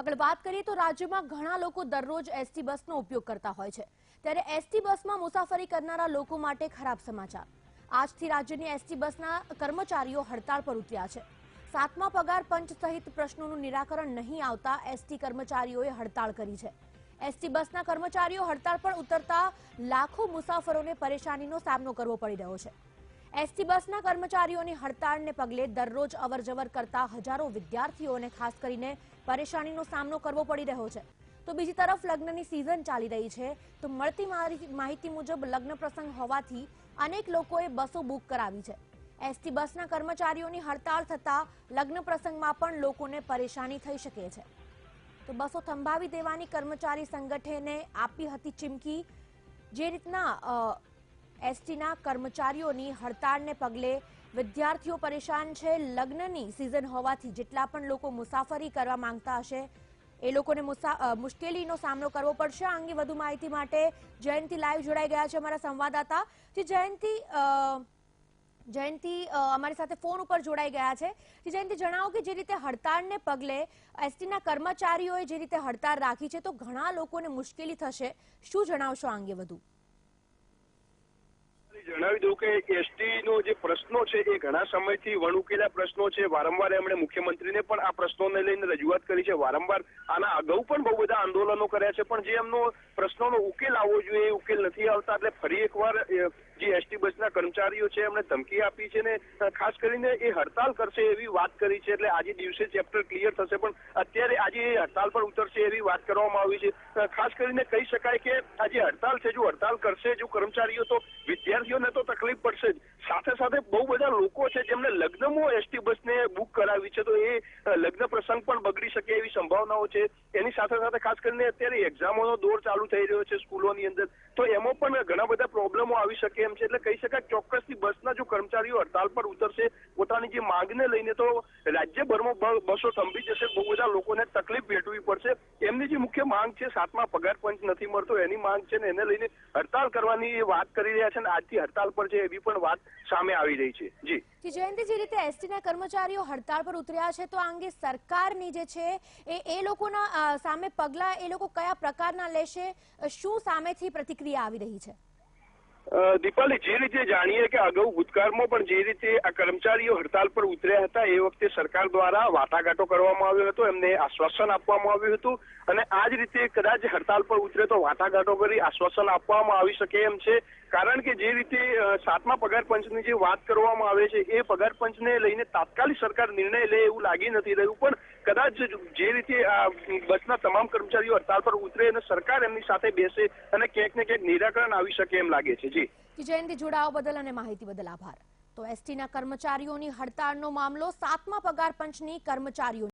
આગળ વાત કરીએ તો રાજ્યમાં ઘણા લોકો દરરોજ એસટી બસનો ઉપયોગ કરતા હોય છે. ત્યારે એસટી બસમાં મુસાફરી કરનારા લોકો માટે ખરાબ સમાચાર. આજથી રાજ્યની એસટી બસના કર્મચારીઓ હડતાળ પર ઉતર્યા છે. સાતમા પગાર પંચ સહિત પ્રશ્નોનું નિરાકરણ નહીં આવતા એસટી કર્મચારીઓએ હડતાળ કરી છે. એસટી બસના કર્મચારીઓ હડતાળ પર ઉતરતા લાખો મુસાફરોને પરેશાનીનો સામનો કરવો પડી રહ્યો છે. એસટી બસના કર્મચારીઓની હડતાળને પગલે દરરોજ અવરજવર કરતા હજારો વિદ્યાર્થીઓને ખાસ કરીને પરેશાનીનો સામનો કરવો પડી રહ્યો છે. તો બીજી તરફ લગ્નની સિઝન ચાલી રહી છે. તો મળતી માહિતી- મુજબ લગ્ન પ્રસંગ હોવાથી અનેક લોકોએ બસો બુક કરાવી છે. એસટી બસના કર્મચારીઓની હડતાળ થતા લગ્ન પ્રસંગમાં પણ લોકોને પરેશાની થઈ શકે છે. તો બસો થંભાવી દેવાની કર્મચારી સંગઠને આપી હતી ચીમકી. જે રીતના એસટીના કર્મચારીઓની હડતાળને પગલે વિદ્યાર્થીઓ પરેશાન છે. લગ્નની સિઝન હોવાથી જેટલા પણ લોકો મુસાફરી કરવા માંગતા હશે, એ લોકોને મુશ્કેલીનો સામનો કરવો પડશે. આ અંગે વધુ માહિતી માટે જયંતિ લાઈવ જોડાઈ ગયા છે અમારા સંવાદદાતા. જે જયંતિ જયંતિ અમારી સાથે ફોન ઉપર જોડાઈ ગયા છે. જયંતિ, જણાવો કે જે રીતે હડતાળને પગલે એસટીના કર્મચારીઓએ જે રીતે હડતાળ રાખી છે, તો ઘણા લોકોને મુશ્કેલી થશે. શું જણાવશો આ અંગે વધુ? જણાવી દઉં કે એસટી નો જે પ્રશ્નો છે એ ઘણા સમયથી વણુકેલા પ્રશ્નો છે. વારંવાર એમણે મુખ્યમંત્રીને પણ આ પ્રશ્નોને લઈને રજૂઆત કરી છે. વારંવાર આના અગાઉ પણ બહુ બધા આંદોલનો કર્યા છે, પણ જે એમનો પ્રશ્નોનો ઉકેલ આવવો જોઈએ એ ઉકેલ નથી આવતા. એટલે ફરી એકવાર જે એસટી બસના કર્મચારીઓ છે, એમણે ધમકી આપી છે ને ખાસ કરીને એ હડતાલ કરશે એવી વાત કરી છે. એટલે આજે દિવસે ચેપ્ટર ક્લિયર થશે, પણ અત્યારે આજે એ હડતાલ પર ઉતરશે એવી વાત કરવામાં આવી છે. ખાસ કરીને કહી શકાય કે આ જે હડતાલ છે, જો હડતાલ કરશે જો કર્મચારીઓ, તો વિદ્યાર્થીઓને તો તકલીફ પડશે જ સાથે સાથે બહુ બધા લોકો છે, જેમને લગ્નમાં એસટી બસને બુક કરાવી છે, તો એ લગ્ન પ્રસંગ પણ બગડી શકે એવી સંભાવનાઓ છે. એની સાથે સાથે ખાસ કરીને અત્યારે એક્ઝામોનો દોર ચાલુ થઈ રહ્યો છે સ્કૂલોની અંદર. તો એમાં પણ ઘણા બધા પ્રોબ્લેમો આવી શકે એમ છે. એટલે કહી શકાય ચોક્કસથી બસના જો કર્મચારીઓ હડતાલ પર ઉતરશે, પોતાની જે માંગને લઈને તો રાજ્યભરમાં બસો થંભી જશે. બહુ બધા લોકોને તકલીફ વેઠવી પડશે. એમની જે મુખ્ય માંગ છે, સાતમા પગાર પંચ નથી મળતો. એની માંગ છે ને એને લઈને હડતાલ કરવાની વાત કરી રહ્યા છે ને, આજથી હડતાલ પર છે એવી પણ વાત સામે આવી રહી છે. જી. જે, જયંતિ, જે રીતે એસટીના કર્મચારીઓ હડતાળ પર ઉતર્યા છે, તો આ અંગે સરકારની જે છે, એ એ લોકોના સામે પગલાં એ લોકો કયા પ્રકારના લેશે શું સામેથી પ્રતિક્રિયા આવી રહી છે? દીપાલી, જે રીતે જાણીએ કે અગાઉ ભૂતકાળમાં પણ જે રીતે આ કર્મચારીઓ હડતાલ પર ઉતર્યા હતા, એ વખતે સરકાર દ્વારા વાટાઘાટો કરવામાં આવ્યો હતો, એમને આશ્વાસન આપવામાં આવ્યું હતું અને આ જ રીતે કદાચ હડતાલ પર ઉતરે તો વાટાઘાટો કરી આશ્વાસન આપવામાં આવી શકે એમ છે. કારણ કે જે રીતે સાતમા પગાર પંચની જે વાત કરવામાં આવે છે, એ પગાર પંચને લઈને તાત્કાલિક સરકાર નિર્ણય લે એવું લાગી નથી રહ્યું. પણ કદાચ જે રીતે આ બસના તમામ કર્મચારીઓ હડતાલ પર ઉતરે અને સરકાર એમની સાથે બેસે અને ક્યાંક ને ક્યાંક નિરાકરણ આવી શકે એમ લાગે છે. જી. જયંતિ જોડાવા બદલ અને માહિતી બદલ આભાર. તો એસટીના કર્મચારીઓની હડતાળનો મામલો સાતમા પગાર પંચની કર્મચારીઓ